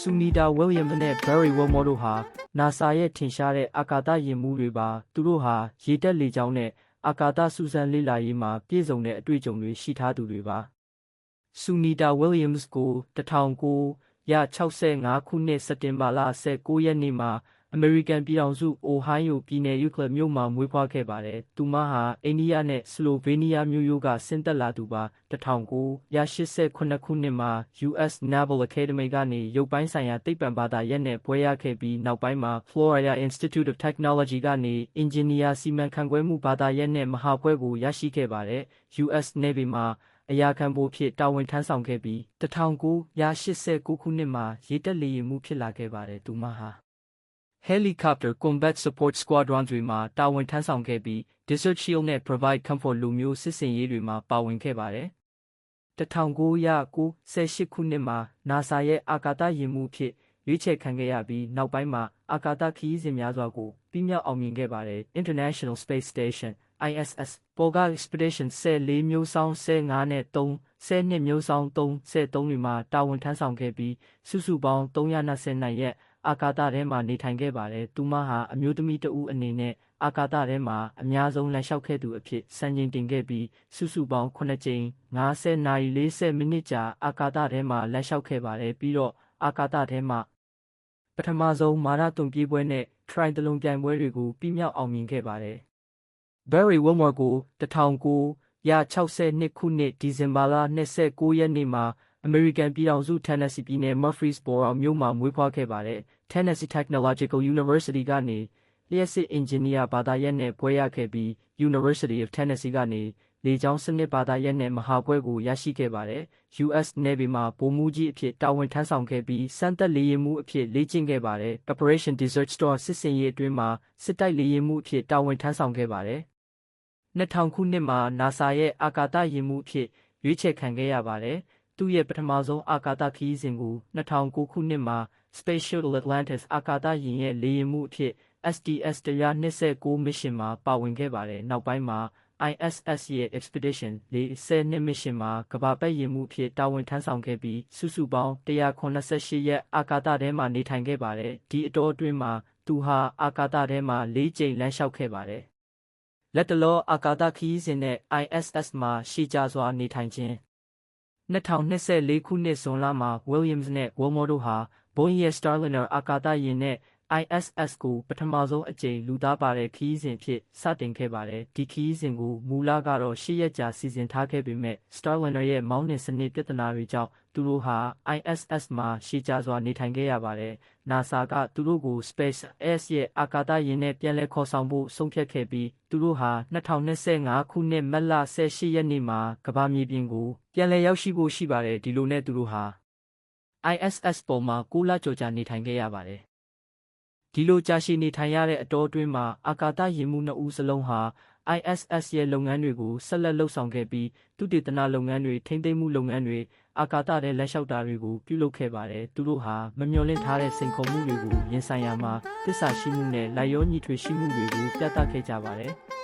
ဆူနီတာဝီလျံနဲ့ဘယ်ရီဝီမော်တို့ဟာ NASA ရဲ့ထင်ရှားတဲ့အာကာသယာဉ်မှူးတွေပါသူတို့ဟာရေတက်လေကြောင်းနဲ့အာကာသစူးစမ်းလေ့လာရေးမှာပြည့်စုံတဲ့အတွေ့အကြုံတွေရှိထားသူတွေပါဆူနီတာဝီလျံစ်ကို1965ခုနှစ်စက်တင်ဘာလ19ရက်နေ့မှာ အမေရိကန်ပြည်ထောင်စုအိုဟိုင်းယိုပြည်နယ်ယူကလစ်မြို့မှာမွေးဖွားခဲ့ပါတယ်။သူမဟာအိန္ဒိယနဲ့ဆလိုဗေးနီးယားမြို့ရိုးကဆင်းသက်လာသူပါ1988ခုနှစ်မှာ US Naval Academy ကနေရုပ်ပိုင်းဆိုင်ရာသိပ္ပံဘာသာရပ်နဲ့ဘွဲ့ရခဲ့ပြီးနောက်ပိုင်းမှာ Florida Institute of Technology ကနေအင်ဂျင်နီယာစီမံခန့်ခွဲမှုဘာသာရပ်နဲ့မဟာဘွဲ့ကိုရရှိခဲ့ပါတယ်။ US Navy မှာအရာခံဖို့ဖြစ်တာဝန်ထမ်းဆောင်ခဲ့ပြီး1989ခုနှစ်မှာရေတပ်လေယာဉ်မှုဖြစ်လာခဲ့ပါတယ်သူမဟာ Helicopter Combat Support Squadron တွေမှာတာဝန်ထမ်းဆောင်ခဲ့ပြီး Desert Shield နဲ့ Provide Comfort လိုမျိုးစစ်စင်ရေးတွေမှာပါဝင်ခဲ့ပါတယ်။1998ခုနှစ်မှာ NASA ရဲ့အာကာသယာဉ်မှူးဖြစ်ရွေးချယ်ခံခဲ့ရပြီးနောက်ပိုင်းမှာအာကာသခရီးစဉ်များစွာကိုပြီးမြောက်အောင်မြင်ခဲ့ပါတယ်။ International Space Station ISS ပေါ်က Expedition 14မျိုးဆောင်15နဲ့3 12မျိုးဆောင်3 13တွေမှာတာဝန်ထမ်းဆောင်ခဲ့ပြီးစုစုပေါင်း320နိုင်ရက် အာကာသထဲမှာနေထိုင်ခဲ့ပါတယ်။သူမဟာအမျိုးသမီးတဦးအနေနဲ့အာကာသထဲမှာအများဆုံးလမ်းလျှောက်ခဲ့သူအဖြစ်စံချိန်တင်ခဲ့ပြီးစုစုပေါင်း9ကြိမ်90နာရီ40မိနစ်ကြာအာကာသထဲမှာလမ်းလျှောက်ခဲ့ပါတယ်ပြီးတော့အာကာသထဲမှာပထမဆုံးမာရသွန်ပြေးပွဲနဲ့ try တလုံးပြိုင်ပွဲတွေကိုပြီးမြောက်အောင်မြင်ခဲ့ပါတယ်။ Barry Wilmore ကို1962ခုနှစ်ဒီဇင်ဘာလ29ရက်နေ့မှာ အမေရိကန်ပြည်ထောင်စု Tennessee ပြည်နယ် Murfreesboro မြို့မှာမွေးဖွားခဲ့ပါတယ်။ Tennessee Technological University ကနေလျှပ်စစ်အင်ဂျင်နီယာဘာသာရပ်နဲ့ဘွဲ့ရခဲ့ပြီး University of Tennessee ကနေလေကြောင်းစနစ်ဘာသာရပ်နဲ့မဟာဘွဲ့ကိုရရှိခဲ့ပါတယ်။ US Navy မှာဗိုလ်မှူးကြီးအဖြစ်တာဝန်ထမ်းဆောင်ခဲ့ပြီး စမ်းသပ်လေယာဉ်မှူးအဖြစ်လေ့ကျင့်ခဲ့ပါတယ်။ Operation Desert Storm စစ်ဆင်ရေးအတွင်းမှာစစ်တိုက်လေယာဉ်မှူးအဖြစ်တာဝန်ထမ်းဆောင်ခဲ့ပါတယ်။2000 ခုနှစ်မှာ NASA ရဲ့အာကာသယာဉ်မှူးအဖြစ်ရွေးချယ်ခံခဲ့ရပါတယ်။ သူ့ရဲ့ပထမဆုံးအာကာသခရီးစဉ်ကို2009ခုနှစ်မှာ Space Shuttle Atlantis အာကာသယာဉ်ရဲ့လေယာဉ်မှူးအဖြစ် STS-129 mission မှာပါဝင်ခဲ့ပါတယ်။နောက်ပိုင်းမှာ ISS ရဲ့ Expedition 42 mission မှာကမ္ဘာပတ်ယာဉ်မှူးအဖြစ်တာဝန်ထမ်းဆောင်ခဲ့ပြီးစုစုပေါင်း188ရက်အာကာသထဲမှာနေထိုင်ခဲ့ပါတယ်။ဒီအတောအတွင်းမှာသူဟာအာကာသထဲမှာ၄ကြိမ်လမ်းလျှောက်ခဲ့ပါတယ်။လက်တလောအာကာသခရီးစဉ်နဲ့ ISS မှာရှေ့ကျစွာနေထိုင်ခြင်း 2024ခုနှစ်ဇွန်လမှာ Williams နဲ့ Wilmore တို့ဟာ Boeing ရဲ့ Starliner အာကာသယာဉ်နဲ့ ISS ကိုပထမဆုံးအကြိမ်လူသားပါတဲ့ခရီးစဉ်ဖြစ်စတင်ခဲ့ပါတယ်။ဒီခရီးစဉ်ကိုမူလကတော့၈ရက်ကြာစီစဉ်ထားခဲ့ပေမဲ့ Starliner ရဲ့မောင်းနှင်စနစ်ပြဿနာတွေကြောင့်သူတို့ဟာ ISS မှာရှေ့ကျစွာနေထိုင်ခဲ့ရပါတယ်။ NASA ကသူတို့ကို SpaceX ရဲ့အာကာသယာဉ်နဲ့ပြန်လည်ခေါ်ဆောင်ဖို့ဆုံးဖြတ်ခဲ့ပြီးသူတို့ဟာ2025ခုနှစ်မတ်လ18ရက်နေ့မှာကမ္ဘာမြေပြင်ကိုပြန်လည်ရောက်ရှိဖို့ရှိပါတယ်ဒီလိုနဲ့သူတို့ဟာ ISS ပေါ်မှာ6လကျော်ကြာနေထိုင်ခဲ့ရပါတယ်။ ဒီလိုကြာရှည်နေထိုင်ရတဲ့အတောအတွင်းမှာအာကာသယာဉ်မှူးနှစ်ဦးစလုံးဟာ ISS ရဲ့လုပ်ငန်းတွေကိုဆက်လက်လုပ်ဆောင်ခဲ့ပြီးသူတေသနလုပ်ငန်းတွေထိမ့်သိမ်းမှုလုပ်ငန်းတွေအာကာသထဲလက်လျှောက်တာတွေကိုပြုလုပ်ခဲ့ပါတယ်။သူတို့ဟာမမျှော်လင့်ထားတဲ့စိန်ခေါ်မှုတွေကိုရင်ဆိုင်ရမှာတစ္ဆာရှိမှုနဲ့လိုက်လျောညီထွေရှိမှုတွေကိုပြသခဲ့ကြပါတယ်။